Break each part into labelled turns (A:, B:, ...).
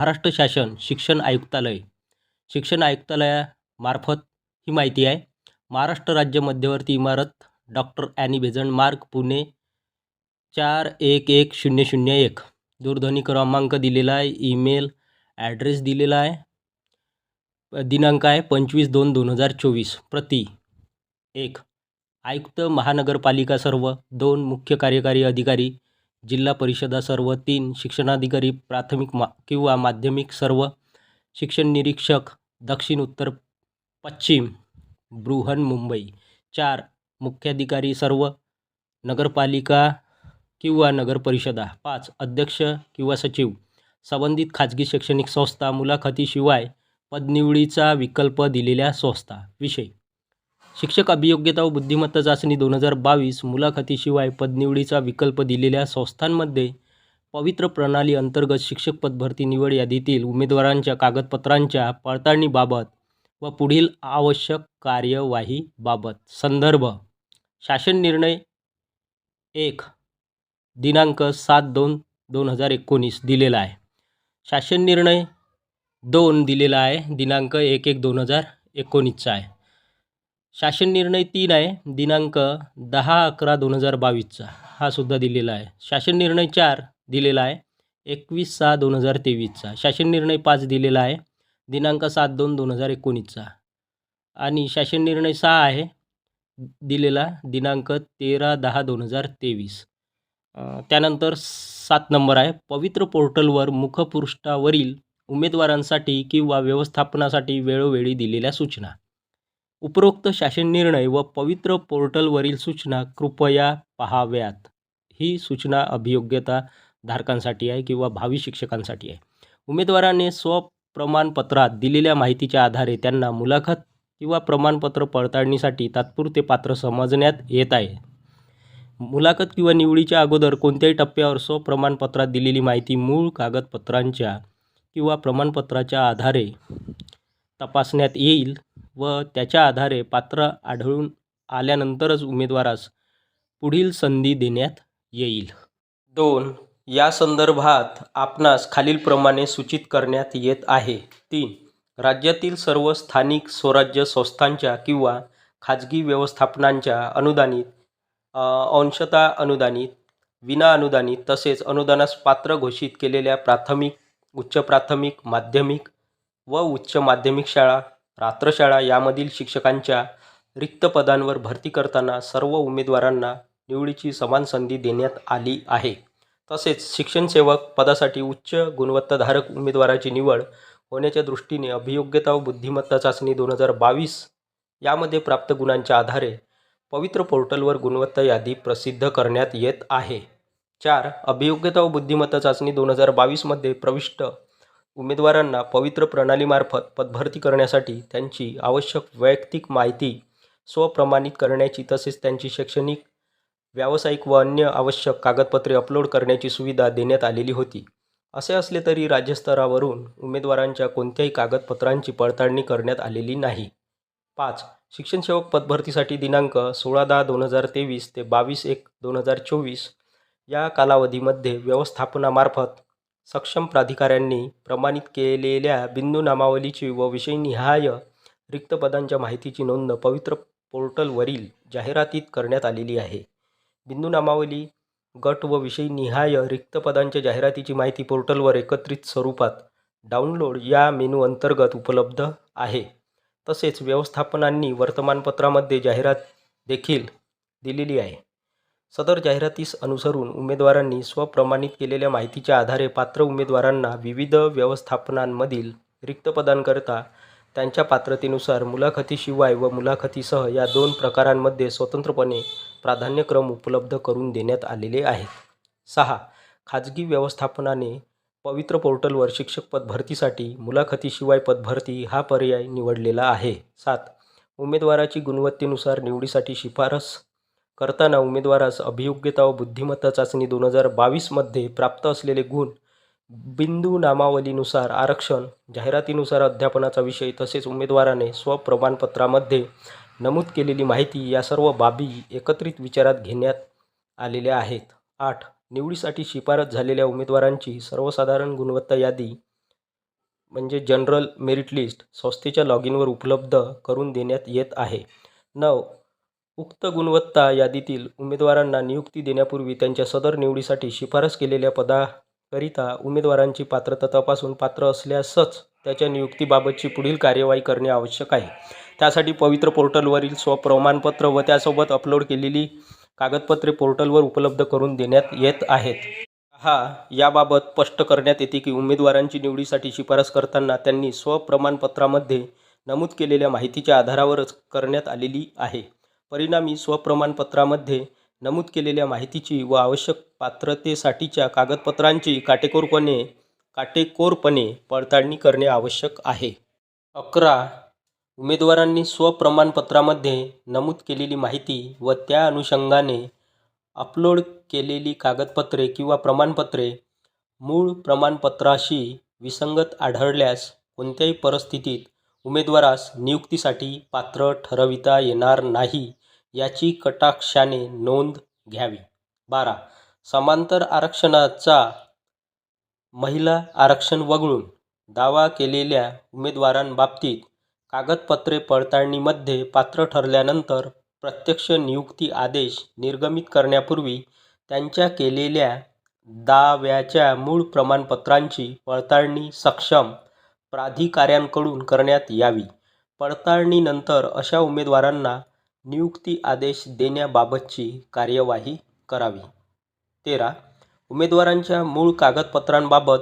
A: महाराष्ट्र शासन शिक्षण आयुक्तालय. शिक्षण आयुक्तालयामार्फत ही माहिती आहे. महाराष्ट्र राज्य मध्यवर्ती इमारत डॉक्टर ॲनी बेझंट मार्ग पुणे चार एक एक शून्य शून्य एक. दूरध्वनी क्रमांक दिलेला आहे ईमेल ॲड्रेस दिलेला आहे. दिनांक आहे पंचवीस दोन दोन हजार चोवीस. प्रति एक. आयुक्त महानगरपालिका सर्व दोन मुख्य कार्यकारी अधिकारी जिल्हा परिषदा सर्व तीन शिक्षणाधिकारी प्राथमिक मा किंवा माध्यमिक सर्व शिक्षण निरीक्षक दक्षिण उत्तर पश्चिम बृहन मुंबई चार मुख्याधिकारी सर्व नगरपालिका किंवा नगरपरिषदा पाच अध्यक्ष किंवा सचिव संबंधित खाजगी शैक्षणिक संस्था मुलाखतीशिवाय पदनिवडीचा विकल्प दिलेल्या संस्था विषय शिक्षक अभियोग्यता व बुद्धिमत्ता चाचणी दोन हजार बावीस मुलाखतीशिवाय पदनिवडीचा विकल्प दिलेल्या संस्थांमध्ये पवित्र प्रणाली अंतर्गत शिक्षक पदभरती निवड यादीतील उमेदवारांच्या कागदपत्रांच्या पडताळणीबाबत व पुढील आवश्यक कार्यवाहीबाबत संदर्भ शासन निर्णय एक दिनांक सात दोन दोन हजार एकोणीस दिलेला आहे. शासन निर्णय दोन दिलेला आहे दिनांक एक एक दोन हजार एकोणीसचा आहे. शासन निर्णय तीन आहे. दिनांक दहा अकरा दोन हजार बावीसचा. हा सुद्धा दिलेला आहे. शासन निर्णय चार दिलेला आहे. एकवीस सहा दोन हजार तेवीसचा. शासन निर्णय पाच दिलेला आहे. दिनांक सात दोन दोन हजार एकोणीसचा. आणि शासन निर्णय सहा आहे. दिलेला दिनांक तेरा दहा दोन हजार तेवीस. त्यानंतर सात नंबर आहे. पवित्र पोर्टलवर मुखपृष्ठावरील उमेदवारांसाठी किंवा व्यवस्थापनासाठी वेळोवेळी दिलेल्या सूचना. उपरोक्त शासन निर्णय व पवित्र पोर्टलवरील सूचना कृपया पहाव्यात. ही सूचना अभियोग्यता धारकांसाठी आहे किंवा भावी शिक्षकांसाठी आहे. उमेदवाराने स्वप्रमाणपत्रात दिलेल्या माहितीच्या आधारे त्यांना मुलाखत किंवा प्रमाणपत्र पडताळणीसाठी तात्पुरते पात्र समजण्यात येत आहे. मुलाखत किंवा निवडीच्या अगोदर कोणत्याही टप्प्यावर स्वप्रमाणपत्रात दिलेली माहिती मूळ कागदपत्रांच्या किंवा प्रमाणपत्राच्या आधारे तपासण्यात येईल. व त्याच्या आधारे पात्र आढळून आल्यानंतरच उमेदवारास पुढील संधी देण्यात येईल. दोन या संदर्भात आपणास खालीलप्रमाणे सूचित करण्यात येत आहे. तीन राज्यातील सर्व स्थानिक स्वराज्य संस्थांच्या किंवा खाजगी व्यवस्थापनांच्या अनुदानित अंशता अनुदानित विना अनुदानित तसेच अनुदानास पात्र घोषित केलेल्या प्राथमिक उच्च प्राथमिक माध्यमिक व उच्च माध्यमिक शाळा रात्रशाळा यामधील शिक्षकांच्या रिक्त पदांवर भरती करताना सर्व उमेदवारांना निवडीची समान संधी देण्यात आली आहे. तसेच शिक्षणसेवक पदासाठी उच्च गुणवत्ताधारक उमेदवाराची निवड होण्याच्या दृष्टीने अभियोग्यता व बुद्धिमत्ता चाचणी दोन हजार बावीस यामध्ये प्राप्त गुणांच्या आधारे पवित्र पोर्टलवर गुणवत्ता यादी प्रसिद्ध करण्यात येत आहे. चार अभियोग्यता व बुद्धिमत्ता चाचणी दोन हजार बावीसमध्ये प्रविष्ट उमेदवारांना पवित्र प्रणालीमार्फत पदभरती करण्यासाठी त्यांची आवश्यक वैयक्तिक माहिती स्वप्रमाणित करण्याची तसेच त्यांची शैक्षणिक व्यावसायिक व अन्य आवश्यक कागदपत्रे अपलोड करण्याची सुविधा देण्यात आलेली होती. असे असले तरी राज्यस्तरावरून उमेदवारांच्या कोणत्याही कागदपत्रांची पडताळणी करण्यात आलेली नाही. पाच शिक्षणसेवक पदभरतीसाठी दिनांक सोळा दहा दोन हजार तेवीस ते बावीस एक दोन हजार चोवीस या कालावधीमध्ये व्यवस्थापनामार्फत सक्षम प्राधिकाऱ्यांनी प्रमाणित केलेल्या बिंदू नामावलीची व विषयनिहाय रिक्त पदांच्या माहितीची नोंद पवित्र पोर्टलवरील जाहिरातीत करण्यात आलेली आहे. बिंदू नामावली गट व विषयनिहाय रिक्त पदांच्या जाहिरातीची माहिती पोर्टलवर एकत्रित स्वरूपात डाउनलोड या मेनू अंतर्गत उपलब्ध आहे. तसेच व्यवस्थापनांनी वर्तमानपत्रामध्ये जाहिरात देखील दिलेली आहे. सदर जाहिरातीस अनुसरून उमेदवारांनी स्वप्रमाणित केलेल्या माहितीच्या आधारे पात्र उमेदवारांना विविध व्यवस्थापनांमधील रिक्त पदांकरता त्यांच्या पात्रतेनुसार मुलाखतीशिवाय व मुलाखतीसह या दोन प्रकारांमध्ये स्वतंत्रपणे प्राधान्यक्रम उपलब्ध करून देण्यात आलेले आहेत. सहा. खाजगी व्यवस्थापनाने पवित्र पोर्टलवर शिक्षक पदभरतीसाठी मुलाखतीशिवाय पदभरती हा पर्याय निवडलेला आहे. सात. उमेदवाराची गुणवत्तेनुसार निवडीसाठी शिफारस करताना उमेदवारास अभियोग्यता व बुद्धिमत्ता चाचणी दोन हजार बावीसमध्ये प्राप्त असलेले गुण बिंदू नामावलीनुसार आरक्षण जाहिरातीनुसार अध्यापनाचा विषय तसेच उमेदवाराने स्वप्रमाणपत्रामध्ये नमूद केलेली माहिती या सर्व बाबी एकत्रित विचारात घेण्यात आलेल्या आहेत. आठ. निवडीसाठी शिफारस झालेल्या उमेदवारांची सर्वसाधारण गुणवत्ता यादी म्हणजे जनरल मेरिट लिस्ट संस्थेच्या लॉग इनवर उपलब्ध करून देण्यात येत आहे. नऊ. उक्त गुणवत्ता यादीतील उमेदवारांना नियुक्ती देण्यापूर्वी त्यांच्या सदर निवडीसाठी शिफारस केलेल्या पदाकरिता उमेदवारांची पात्रता तपासून पात्र असल्यासच त्याच्या नियुक्तीबाबतची पुढील कार्यवाही करणे आवश्यक आहे. त्यासाठी पवित्र पोर्टलवरील स्वप्रमाणपत्र व त्यासोबत अपलोड केलेली कागदपत्रे पोर्टलवर उपलब्ध करून देण्यात येत आहेत. हा याबाबत स्पष्ट करण्यात येते की उमेदवारांची निवडीसाठी शिफारस करताना त्यांनी स्वप्रमाणपत्रामध्ये नमूद केलेल्या माहितीच्या आधारावरच करण्यात आलेली आहे. परिणामी स्वप्रमाणपत्रामध्ये नमूद केलेल्या माहितीची व आवश्यक पात्रतेसाठीच्या कागदपत्रांची काटेकोरपणे काटेकोरपणे पडताळणी करणे आवश्यक आहे. अकरा. उमेदवारांनी स्वप्रमाणपत्रामध्ये नमूद केलेली माहिती व त्या अनुषंगाने अपलोड केलेली कागदपत्रे किंवा प्रमाणपत्रे मूळ प्रमाणपत्राशी विसंगत आढळल्यास कोणत्याही परिस्थितीत उमेदवारास नियुक्तीसाठी पात्र ठरविता येणार नाही. याची कटाक्षाने नोंद घ्यावी. बारा. समांतर आरक्षणाचा महिला आरक्षण वगळून दावा केलेल्या उमेदवारांबाबतीत कागदपत्रे पडताळणीमध्ये पात्र ठरल्यानंतर प्रत्यक्ष नियुक्ती आदेश निर्गमित करण्यापूर्वी त्यांच्या केलेल्या दाव्याच्या मूळ प्रमाणपत्रांची पडताळणी सक्षम प्राधिकाऱ्यांकडून करण्यात यावी. पडताळणीनंतर अशा उमेदवारांना नियुक्ती आदेश देण्याबाबतची कार्यवाही करावी. तेरा. उमेदवारांच्या मूळ कागदपत्रांबाबत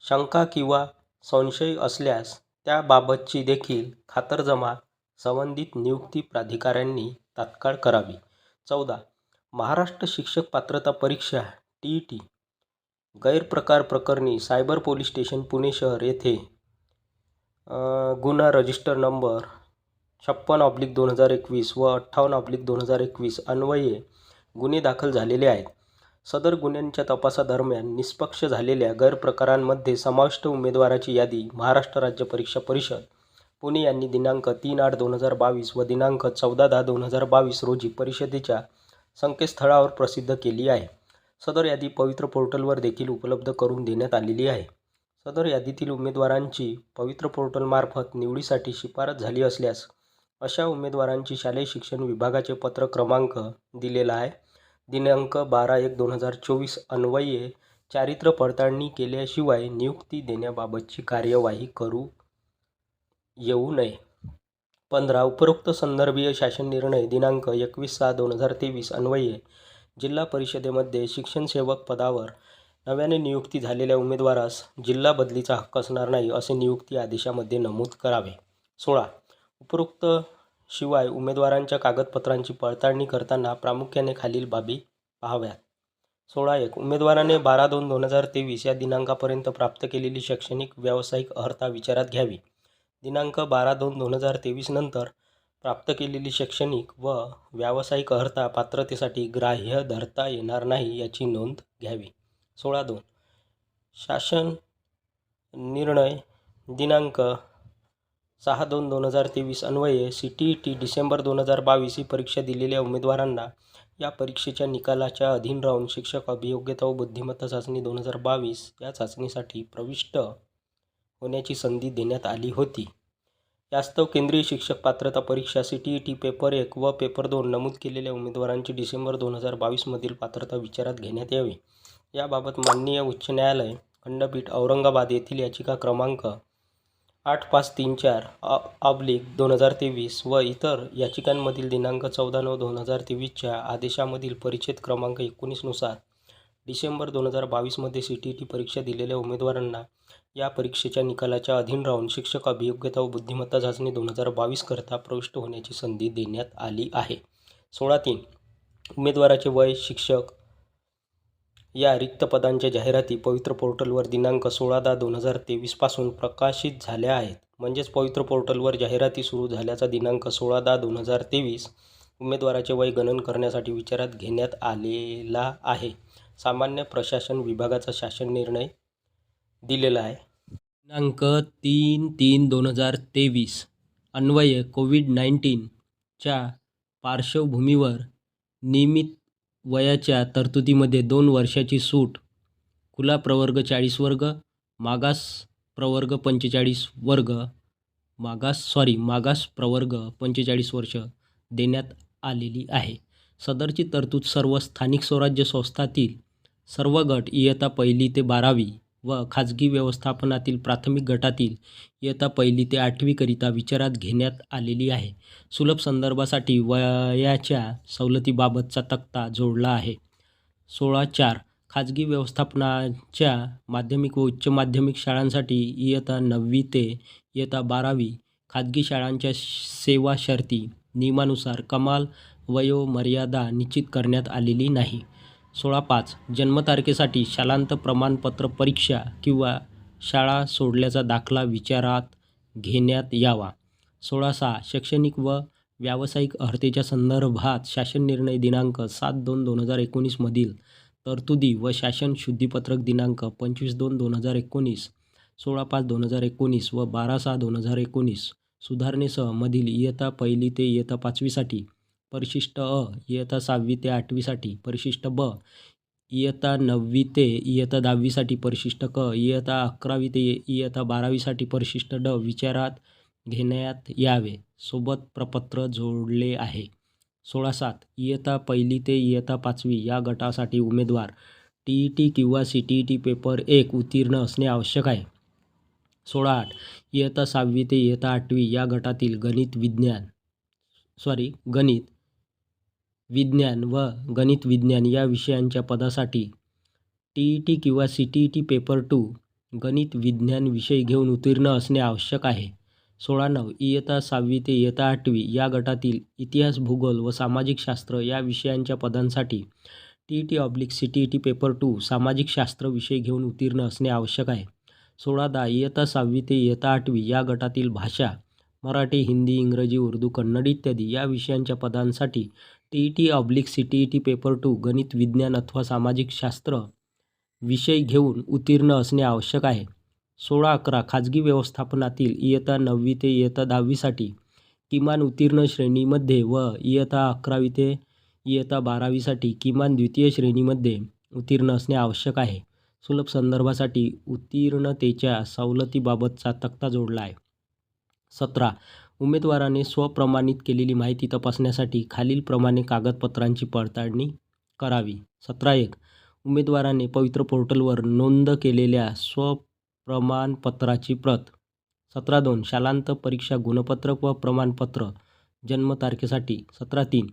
A: शंका किंवा संशय असल्यास त्याबाबतची देखील खातरजमा संबंधित नियुक्ती प्राधिकाऱ्यांनी तात्काळ करावी. चौदा. महाराष्ट्र शिक्षक पात्रता परीक्षा टी ई टी. गैरप्रकार प्रकरणी सायबर पोलीस स्टेशन पुणे शहर येथे गुन्हा रजिस्टर नंबर छप्पन ऑब्लिक दोन हजार एकवीस व अठ्ठावन्न ऑब्लिक दोन हजार एकवीस अन्वये गुन्हे दाखल झालेले आहेत. सदर गुन्ह्यांच्या तपासादरम्यान निष्पक्ष झालेल्या गैरप्रकारांमध्ये समाविष्ट उमेदवाराची यादी महाराष्ट्र राज्य परीक्षा परिषद पुणे यांनी दिनांक तीन आठ दोन हजार बावीस व दिनांक चौदा दहा दोन हजार बावीस रोजी परिषदेच्या संकेतस्थळावर प्रसिद्ध केली आहे. सदर यादी पवित्र पोर्टलवर देखील उपलब्ध करून देण्यात आलेली आहे. सदर यादीतील उमेदवारांची पवित्र पोर्टलमार्फत निवडीसाठी शिफारस झाली असल्यास अशा उमेदवारांची शालेय शिक्षण विभागाचे पत्र क्रमांक दिलेला आहे. दिनांक बारा एक दोन हजार चोवीस अन्वये चारित्र्य पडताळणी केल्याशिवाय नियुक्ती देण्याबाबतची कार्यवाही करू येऊ नये. पंधरा उपरोक्त संदर्भीय शासन निर्णय दिनांक एकवीस सहा दोन हजार तेवीस अन्वये जिल्हा परिषदेमध्ये शिक्षणसेवक पदावर नव्याने नियुक्ती झालेल्या उमेदवारास जिल्हा बदलीचा हक्क असणार नाही असे नियुक्ती आदेशामध्ये नमूद करावे. सोळा उपरोक्त शिवाय उमेदवारांच्या कागदपत्रांची पडताळणी करताना प्रामुख्याने खालील बाबी पाहाव्यात. सोळा एक. उमेदवाराने बारा दोन दोन हजार तेवीस या दिनांकापर्यंत प्राप्त केलेली शैक्षणिक व्यावसायिक अर्हता विचारात घ्यावी. दिनांक बारा दोन दोन हजार तेवीस नंतर प्राप्त केलेली शैक्षणिक व व्यावसायिक अर्हता पात्रतेसाठी ग्राह्य धरता येणार नाही याची नोंद घ्यावी. सोळा दोन. शासन निर्णय दिनांक सहा दोन दोन हजार तेवीस अन्वये C T E T December दोन हजार बावीस ही परीक्षा दिलेल्या उमेदवारांना या परीक्षेच्या निकालाच्या अधीन राहून शिक्षक अभियोग्यता व बुद्धिमत्ता चाचणी दोन हजार बावीस या चाचणीसाठी प्रविष्ट होण्याची संधी देण्यात आली होती. यास्तव केंद्रीय शिक्षक पात्रता परीक्षा C T E T paper एक व पेपर दोन नमूद केलेल्या उमेदवारांची डिसेंबर दोन हजार बावीसमधील पात्रता विचारात घेण्यात यावी. याबाबत माननीय उच्च न्यायालय खंडपीठ औरंगाबाद येथील याचिका क्रमांक आठ पाच तीन चार ऑब्लिक दोन हजार तेवीस व इतर याचिकांमधील दिनांक चौदा नऊ दोन हजार तेवीसच्या आदेशामधील परिच्छेद क्रमांक एकोणीसनुसार डिसेंबर दोन हजार बावीसमध्ये सी टी ई टी परीक्षा दिलेल्या उमेदवारांना या परीक्षेच्या निकालाच्या अधीन राहून शिक्षक अभियोग्यता व बुद्धिमत्ता चाचणी दोन हजार बावीसकरता प्रविष्ट होण्याची संधी देण्यात आली आहे. सोळा तीन. उमेदवाराचे वय शिक्षक या रिक्त पदांच्या जाहिराती पवित्र पोर्टलवर दिनांक सोळा दहा दोन हजार तेवीसपासून प्रकाशित झाल्या आहेत. म्हणजेच पवित्र पोर्टलवर जाहिराती सुरू झाल्याचा दिनांक सोळा दहा दोन हजार तेवीस उमेदवाराचे वय गणन करण्यासाठी विचारात घेण्यात आलेला आहे. सामान्य प्रशासन विभागाचा शासन निर्णय दिलेला आहे. दिनांक तीन तीन दोन हजार तेवीस अन्वये कोविड नाईन्टीनच्या पार्श्वभूमीवर नियमित वयाच्या तरतुदीमध्ये दोन वर्षाची सूट. खुला प्रवर्ग चाळीस वर्ग मागास प्रवर्ग पंचेचाळीस वर्ग मागास सॉरी मागास प्रवर्ग पंचेचाळीस वर्ष देण्यात आलेली आहे. सदरची तरतूद सर्व स्थानिक स्वराज्य संस्थातील सर्व गट इयत्ता पहिली ते बारावी व खाजगी व्यवस्थापनातील प्राथमिक गटातील इयत्ता पहिली ते आठवीकरिता विचारात घेण्यात आलेली आहे. सुलभ संदर्भासाठी वयाच्या सवलतीबाबतचा तक्ता जोडला आहे. सोळा चार खाजगी व्यवस्थापनाच्या माध्यमिक व उच्च माध्यमिक शाळांसाठी इयत्ता नववी ते इयत्ता बारावी खाजगी शाळांच्या सेवा शर्ती नियमानुसार कमाल वयोमर्यादा निश्चित करण्यात आलेली नाही. सोळा पाच जन्मतारखेसाठी शालांत प्रमाणपत्र परीक्षा किंवा शाळा सोडल्याचा दाखला विचारात घेण्यात यावा. सोळा सहा शैक्षणिक व व्यावसायिक अर्हतेच्या संदर्भात शासन निर्णय दिनांक सात दोन दोन हजार एकोणीसमधील तरतुदी व शासन शुद्धीपत्रक दिनांक पंचवीस दोन दोन हजार एकोणीस सोळा पाच दोन हजार एकोणीस व बारा सहा दोन हजार एकोणीस सुधारणेसह मधील इयत्ता पहिली ते इयत्ता पाचवीसाठी परिशिष्ट अ इयत्ता सहावी ते आठवीसाठी परिशिष्ट ब इयत्ता नववी ते इयत्ता दहावीसाठी परिशिष्ट क इयत्ता अकरावी ते इयत्ता बारावीसाठी परिशिष्ट ड विचारात घेण्यात यावे. सोबत प्रपत्र जोडले आहे. सोळा सात इयत्ता पहिली ते इयत्ता पाचवी या गटासाठी उमेदवार. टी ई टी किंवा C T E T paper एक उत्तीर्ण असणे आवश्यक आहे. सोळा आठ इयत्ता सहावी ते इयत्ता आठवी या गटातील गणित विज्ञान सॉरी गणित विज्ञान व गणित विज्ञान या विषयांच्या पदासाठी टी ई टी किंवा C T E T paper two गणित विज्ञान विषय घेऊन उत्तीर्ण असणे आवश्यक आहे. सोळा नऊ इयत्ता सहावी ते इयत्ता आठवी या गटातील इतिहास भूगोल व सामाजिक शास्त्र या विषयांच्या पदांसाठी T E T oblique C T E T paper two सामाजिक शास्त्र विषय घेऊन उत्तीर्ण असणे आवश्यक आहे. सोळा दहा इयत्ता सहावी ते इयत्ता आठवी या गटातील भाषा मराठी हिंदी इंग्रजी उर्दू कन्नड इत्यादी या विषयांच्या पदांसाठी T E T oblique C T E T paper two गणित विज्ञान अथवा सामाजिक शास्त्र विषय घेऊन उत्तीर्ण असणे आवश्यक आहे. सोळा अकरा खाजगी व्यवस्थापनातील इयत्ता नववी ते इयत्ता दहावीसाठी किमान उत्तीर्ण श्रेणीमध्ये व इयत्ता अकरावी ते इयत्ता बारावीसाठी किमान द्वितीय श्रेणीमध्ये उत्तीर्ण असणे आवश्यक आहे. सुलभ संदर्भासाठी उत्तीर्णतेच्या सवलतीबाबतचा तक्ता जोडला आहे. सतरा उमेदवाराने स्वप्रमाणित केलेली माहिती तपासण्यासाठी खालीलप्रमाणे कागदपत्रांची पडताळणी करावी. सतरा एक. उमेदवाराने पवित्र पोर्टलवर नोंद केलेल्या स्वप्रमाणपत्राची प्रत. सतरा दोन. शालांत परीक्षा गुणपत्रक व प्रमाणपत्र जन्मतारखेसाठी. सतरा तीन.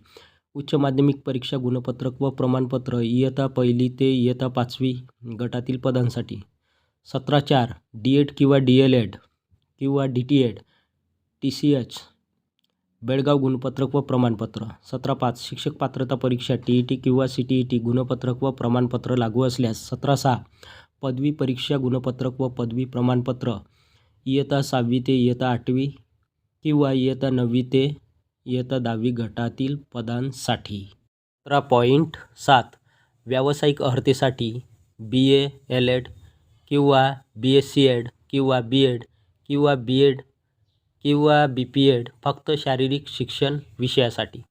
A: उच्च माध्यमिक परीक्षा गुणपत्रक व प्रमाणपत्र इयत्ता पहिली ते इयत्ता पाचवी गटातील पदांसाठी. सतरा चार. डी एड किंवा डी एल एड किंवा D T Ed T C H Belgaum गुणपत्रक व प्रमाणपत्र. सतरा पाच शिक्षक पात्रता परीक्षा टी ई टी किंवा सी टी ई टी गुणपत्रक व प्रमाणपत्र लागू असल्यास सतरा सहा पदवी परीक्षा गुणपत्रक व पदवी प्रमाणपत्र. इयत्ता सहावी ते इयत्ता आठवी किंवा इयत्ता नववी ते इयत्ता दहावी गटातील पदांसाठी. सतरा पॉईंट सात व्यावसायिक अर्हतेसाठी बी ए एल एड किंवा बी एस सी एड किंवा बी एड किंवा बी एड किंवा बी पी एड फक्त शारीरिक शिक्षण विषयासाठी.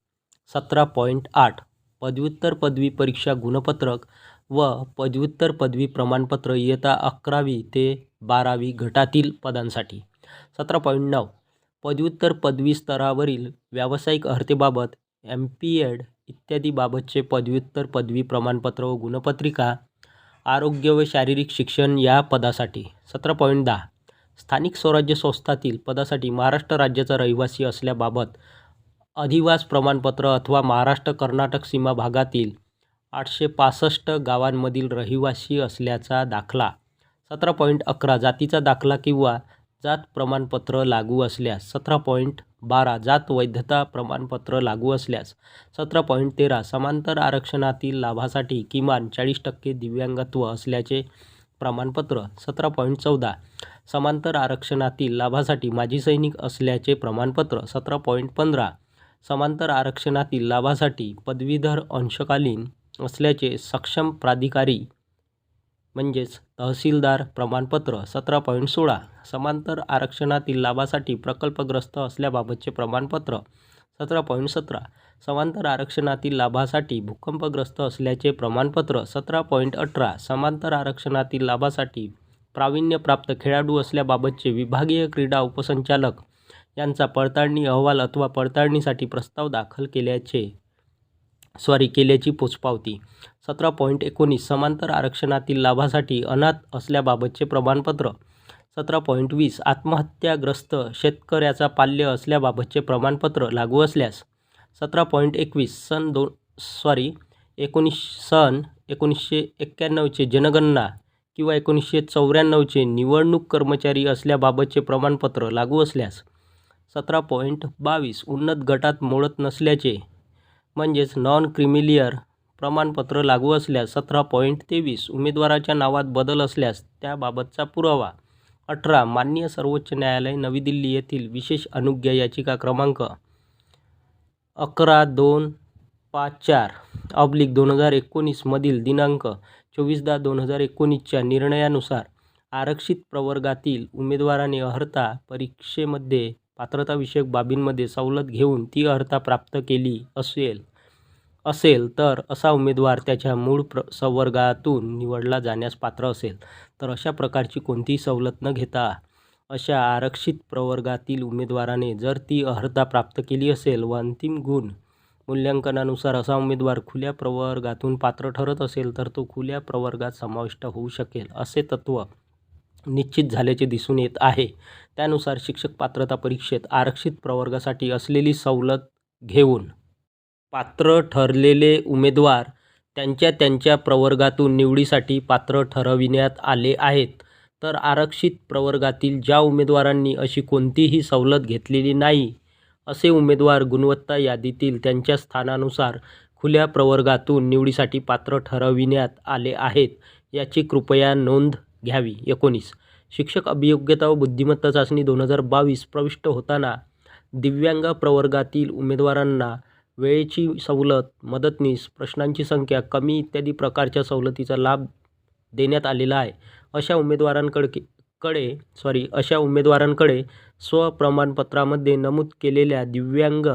A: सतरा पॉईंट आठ. पदव्युत्तर पदवी परीक्षा गुणपत्रक व पदव्युत्तर पदवी प्रमाणपत्र इयत्ता अकरावी ते बारावी गटातील पदांसाठी. सतरा पॉईंट नऊ. पदव्युत्तर पदवी स्तरावरील व्यावसायिक अर्हतेबाबत एम पी एड इत्यादीबाबतचे पदव्युत्तर पदवी प्रमाणपत्र व गुणपत्रिका आरोग्य व शारीरिक शिक्षण या पदासाठी. सतरा पॉईंट दहा. स्थानिक स्वराज्य संस्थातील पदासाठी महाराष्ट्र राज्याचा रहिवासी असल्याबाबत अधिवास प्रमाणपत्र अथवा महाराष्ट्र कर्नाटक सीमा भागातील आठशे पासष्ट गावांमधील रहिवासी असल्याचा दाखला. सतरा पॉईंट अकरा जातीचा दाखला किंवा जात प्रमाणपत्र लागू असल्यास सतरा पॉईंट बारा जात वैधता प्रमाणपत्र लागू असल्यास सतरा पॉईंट तेरा समांतर आरक्षणातील लाभासाठी किमान चाळीस टक्के दिव्यांगत्व असल्याचे प्रमाणपत्र सतरा पॉईंट चौदा समांतर आरक्षणातील लाभासाठी माजी सैनिक असल्याचे प्रमाणपत्र सतरा पॉईंट पंधरा. समांतर आरक्षणातील लाभासाठी पदवीधर अंशकालीन असल्याचे सक्षम प्राधिकारी म्हणजेच तहसीलदार प्रमाणपत्र सतरा पॉईंट सोळा. समांतर आरक्षणातील लाभासाठी प्रकल्पग्रस्त असल्याबाबतचे प्रमाणपत्र सतरा पॉईंट सतरा. समांतर आरक्षणातील लाभासाठी भूकंपग्रस्त असल्याचे प्रमाणपत्र सतरा पॉईंट अठरा. समांतर आरक्षणातील लाभासाठी प्रावीण्यप्राप्त खेळाडू असल्याबाबतचे विभागीय क्रीडा उपसंचालक यांचा पडताळणी अहवाल अथवा पडताळणीसाठी प्रस्ताव दाखल केल्याचे सॉरी केल्याची पोचपावती. सतरा पॉईंट एकोणीस समांतर आरक्षणातील लाभासाठी अनाथ असल्याबाबतचे प्रमाणपत्र. सतरा पॉईंट वीस आत्महत्याग्रस्त शेतकऱ्याचा पाल्य असल्याबाबतचे प्रमाणपत्र लागू असल्यास सतरा पॉईंट एकवीस सन दोन सॉरी एकोणीस सन एकोणीसशे एक्क्याण्णवचे जनगणना किंवा एकोणीसशे चौऱ्याण्णवचे निवडणूक कर्मचारी असल्याबाबतचे प्रमाणपत्र लागू असल्यास सतरा पॉईंट बावीस उन्नत गटात मोडत नसल्याचे म्हणजेच नॉन क्रिमिलियर प्रमाणपत्र लागू असल्यास सतरा पॉईंट तेवीस उमेदवाराच्या नावात बदल असल्यास त्याबाबतचा पुरावा. अठरा माननीय सर्वोच्च न्यायालय नवी दिल्ली येथील विशेष अनुज्ञा याचिका क्रमांक अकरा दोन पाच चार ऑब्लिक दोन हजार एकोणीसमधील दिनांक चोवीस दहा दोन हजार एकोणीसच्या निर्णयानुसार आरक्षित प्रवर्गातील उमेदवाराने अर्हता परीक्षेमध्ये पात्रताविषयक बाबींमध्ये सवलत घेऊन ती अर्हता प्राप्त केली असेल असेल तर असा उमेदवार त्याच्या मूळ प्र संवर्गातून निवडला जाण्यास पात्र असेल. तर अशा प्रकारची कोणतीही सवलत न घेता अशा आरक्षित प्रवर्गातील उमेदवाराने जर ती अर्हता प्राप्त केली असेल व अंतिम गुण मूल्यांकनानुसार असा उमेदवार खुल्या प्रवर्गातून पात्र ठरत असेल तर तो खुल्या प्रवर्गात समाविष्ट होऊ शकेल असे तत्त्व निश्चित झाल्याचे दिसून येत आहे. त्यानुसार शिक्षक पात्रता परीक्षेत आरक्षित प्रवर्गासाठी असलेली सवलत घेऊन पात्र ठरलेले उमेदवार त्यांच्या त्यांच्या प्रवर्गातून निवडीसाठी पात्र ठरविण्यात आले आहेत. तर आरक्षित प्रवर्गातील ज्या उमेदवारांनी अशी कोणतीही सवलत घेतलेली नाही असे उमेदवार गुणवत्ता यादीतील त्यांच्या स्थानानुसार खुल्या प्रवर्गातून निवडीसाठी पात्र ठरविण्यात आले आहेत. याची कृपया नोंद घ्यावी. एकोणीस. शिक्षक अभियोग्यता व बुद्धिमत्ता चाचणी दोन हजार बावीस प्रविष्ट होताना दिव्यांग प्रवर्गातील उमेदवारांना वेळेची सवलत मदतनीस प्रश्नांची संख्या कमी इत्यादी प्रकारच्या सवलतीचा लाभ देण्यात आलेला आहे. अशा उमेदवारांकडे कडे सॉरी अशा उमेदवारांकडे स्वप्रमाणपत्रामध्ये नमूद केलेल्या दिव्यांग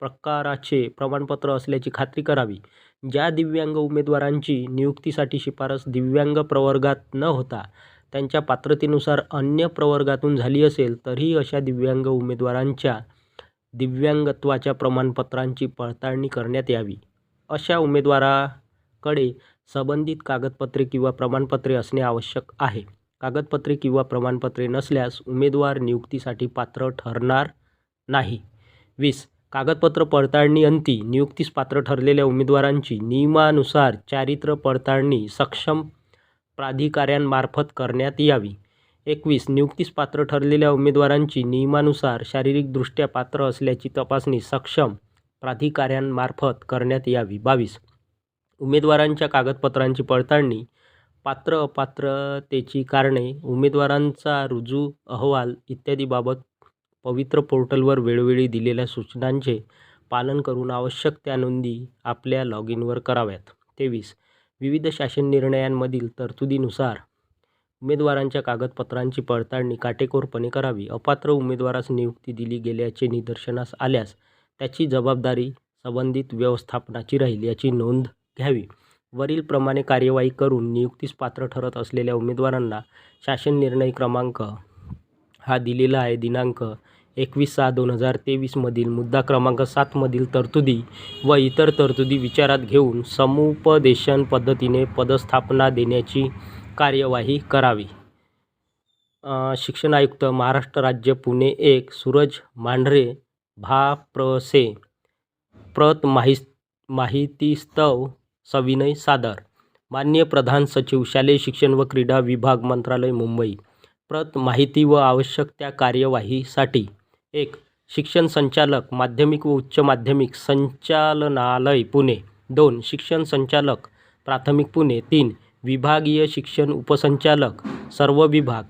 A: प्रकाराचे प्रमाणपत्र असल्याची खात्री करावी. ज्या दिव्यांग उमेदवारांची नियुक्तीसाठी शिफारस दिव्यांग प्रवर्गात न होता त्यांच्या पात्रतेनुसार अन्य प्रवर्गातून झाली असेल तरीही अशा दिव्यांग उमेदवारांच्या दिव्यांगत्वाच्या प्रमाणपत्रांची पडताळणी करण्यात यावी. अशा उमेदवाराकडे संबंधित कागदपत्रे किंवा प्रमाणपत्रे असणे आवश्यक आहे. कागदपत्रे किंवा प्रमाणपत्रे नसल्यास उमेदवार नियुक्तीसाठी पात्र ठरणार नाही. वीस. कागदपत्र पडताळणी अंती नियुक्तीस पात्र ठरलेल्या उमेदवारांची नियमानुसार चारित्र्य पडताळणी सक्षम प्राधिकाऱ्यांमार्फत करण्यात यावी. एकवीस. नियुक्तीस पात्र ठरलेल्या उमेदवारांची नियमानुसार शारीरिकदृष्ट्या पात्र असल्याची तपासणी सक्षम प्राधिकाऱ्यांमार्फत करण्यात यावी. बावीस. उमेदवारांच्या कागदपत्रांची पडताळणी पात्र अपात्रतेची कारणे उमेदवारांचा रुजू अहवाल इत्यादीबाबत पवित्र पोर्टलवर वेळोवेळी दिलेल्या सूचनांचे पालन करून आवश्यक त्या नोंदी आपल्या लॉग इनवर कराव्यात. तेवीस. विविध शासन निर्णयांमधील तरतुदीनुसार उमेदवारांच्या कागदपत्रांची पडताळणी काटेकोरपणे करावी. अपात्र उमेदवारास नियुक्ती दिली गेल्याचे निदर्शनास आल्यास त्याची जबाबदारी संबंधित व्यवस्थापनाची राहील याची नोंद घ्यावी. वरीलप्रमाणे कार्यवाही करून नियुक्तीस पात्र ठरत असलेल्या उमेदवारांना शासन निर्णय क्रमांक हा दिलेला आहे. दिनांक एकवीस सहा दोन हजार तेवीसमधील मुद्दा क्रमांक सातमधील तरतुदी व इतर तरतुदी विचारात घेऊन समुपदेशन पद्धतीने पदस्थापना देण्याची कार्यवाही करावी. शिक्षण आयुक्त महाराष्ट्र राज्य पुणे एक सूरज मांढरे भा प्रसे प्रत माहि माहितीस्तव सविनय सादर. मान्य प्रधान सचिव शालेय शिक्षण व क्रीडा विभाग मंत्रालय मुंबई. प्रत माहिती व आवश्यक त्या कार्यवाहीसाठी. एक शिक्षण संचालक माध्यमिक व उच्च माध्यमिक संचालनालय पुणे. दोन शिक्षण संचालक प्राथमिक पुणे. तीन विभागीय शिक्षण उपसंचालक सर्व विभाग.